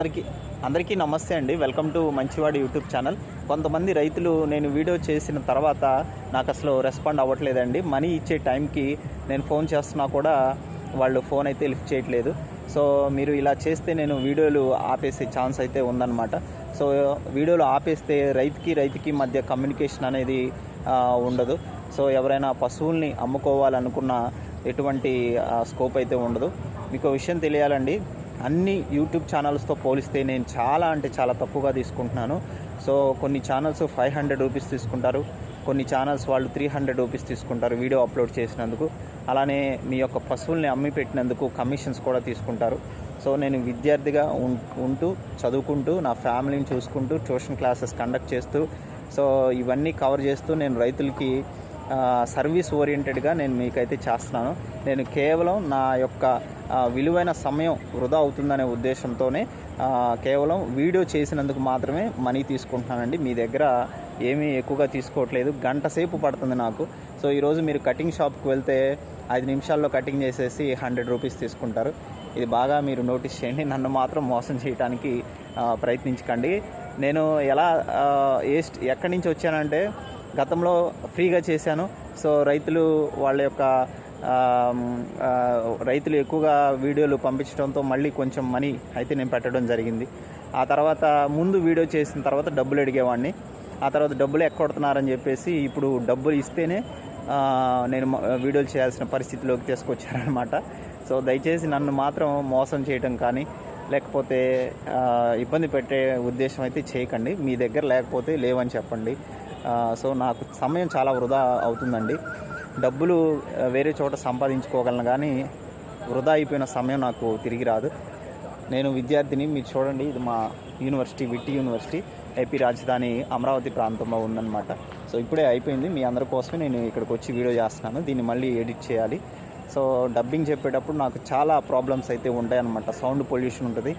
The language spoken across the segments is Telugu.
అందరికీ అందరికీ నమస్తే అండి. వెల్కమ్ టు మంచివాడి యూట్యూబ్ ఛానల్. కొంతమంది రైతులు నేను వీడియో చేసిన తర్వాత నాకు అసలు రెస్పాండ్ అవ్వట్లేదండి. మనీ ఇచ్చే టైంకి నేను ఫోన్ చేస్తున్నా కూడా వాళ్ళు ఫోన్ అయితే లిఫ్ట్ చేయట్లేదు. సో మీరు ఇలా చేస్తే నేను వీడియోలు ఆపేసే ఛాన్స్ అయితే ఉందన్నమాట. సో వీడియోలు ఆపేస్తే రైతుకి రైతుకి మధ్య కమ్యూనికేషన్ అనేది ఉండదు. సో ఎవరైనా పశువుల్ని అమ్ముకోవాలనుకున్న ఎటువంటి స్కోప్ అయితే ఉండదు. మీకు విషయం తెలియాలండి. అన్ని యూట్యూబ్ ఛానల్స్తో పోలిస్తే నేను చాలా అంటే చాలా తక్కువగా తీసుకుంటున్నాను. సో కొన్ని ఛానల్స్ ఫైవ్ హండ్రెడ్ రూపీస్ తీసుకుంటారు. కొన్ని ఛానల్స్ వాళ్ళు త్రీ హండ్రెడ్ రూపీస్ తీసుకుంటారు వీడియో అప్లోడ్ చేసినందుకు. అలానే మీ యొక్క పశువుల్ని అమ్మి పెట్టినందుకు కమిషన్స్ కూడా తీసుకుంటారు. సో నేను విద్యార్థిగా ఉం- ఉంటూ చదువుకుంటూ నా ఫ్యామిలీని చూసుకుంటూ ట్యూషన్ క్లాసెస్ కండక్ట్ చేస్తూ సో ఇవన్నీ కవర్ చేస్తూ నేను రైతులకి సర్వీస్ ఓరియంటెడ్గా నేను మీకైతే చేస్తున్నాను. నేను కేవలం నా యొక్క విలువైన సమయం వృధా అవుతుందనే ఉద్దేశంతోనే కేవలం వీడియో చేసినందుకు మాత్రమే మనీ తీసుకుంటున్నానండి. మీ దగ్గర ఏమీ ఎక్కువగా తీసుకోవట్లేదు. గంట సేపు పడుతుంది నాకు. సో ఈరోజు మీరు కటింగ్ షాప్కి వెళ్తే ఐదు నిమిషాల్లో కటింగ్ చేసేసి హండ్రెడ్ రూపీస్ తీసుకుంటారు. ఇది బాగా మీరు నోటీస్ చేయండి. నన్ను మాత్రం మోసం చేయడానికి ప్రయత్నించకండి. నేను ఎలా ఏ ఎక్కడి నుంచి వచ్చానంటే గతంలో ఫ్రీగా చేశాను. సో రైతులు వాళ్ళ యొక్క రైతులు ఎక్కువగా వీడియోలు పంపించడంతో మళ్ళీ కొంచెం మనీ అయితే నేను పెట్టడం జరిగింది. ఆ తర్వాత ముందు వీడియో చేసిన తర్వాత డబ్బులు అడిగేవాడిని. ఆ తర్వాత డబ్బులు ఎక్కొడుతున్నారని చెప్పేసి ఇప్పుడు డబ్బులు ఇస్తేనే నేను వీడియోలు చేయాల్సిన పరిస్థితిలోకి తీసుకొచ్చారనమాట సో దయచేసి నన్ను మాత్రం మోసం చేయటం కానీ లేకపోతే ఇబ్బంది పెట్టే ఉద్దేశం అయితే చేయకండి. మీ దగ్గర లేకపోతే లేవని చెప్పండి. సో నాకు సమయం చాలా వృధా అవుతుందండి. డబ్బులు వేరే చోట సంపాదించుకోగలను కానీ వృధా అయిపోయిన సమయం నాకు తిరిగి రాదు. నేను విద్యార్థిని మీరు చూడండి ఇది మా యూనివర్సిటీ విట్టి యూనివర్సిటీ ఏపీ రాజధాని అమరావతి ప్రాంతంలో ఉందన్నమాట. సో ఇప్పుడే అయిపోయింది. మీ అందరి కోసమే నేను ఇక్కడికి వచ్చి వీడియో చేస్తున్నాను. దీన్ని మళ్ళీ ఎడిట్ చేయాలి. సో డబ్బింగ్ చెప్పేటప్పుడు నాకు చాలా ప్రాబ్లమ్స్ అయితే ఉంటాయన్నమాట. సౌండ్ పొల్యూషన్ ఉంటుంది.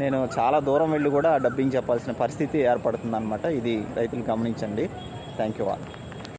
నేను చాలా దూరం వెళ్ళి కూడా డబ్బింగ్ చెప్పాల్సిన పరిస్థితి ఏర్పడుతుందన్నమాట. ఇది రైతులు గమనించండి. Thank you all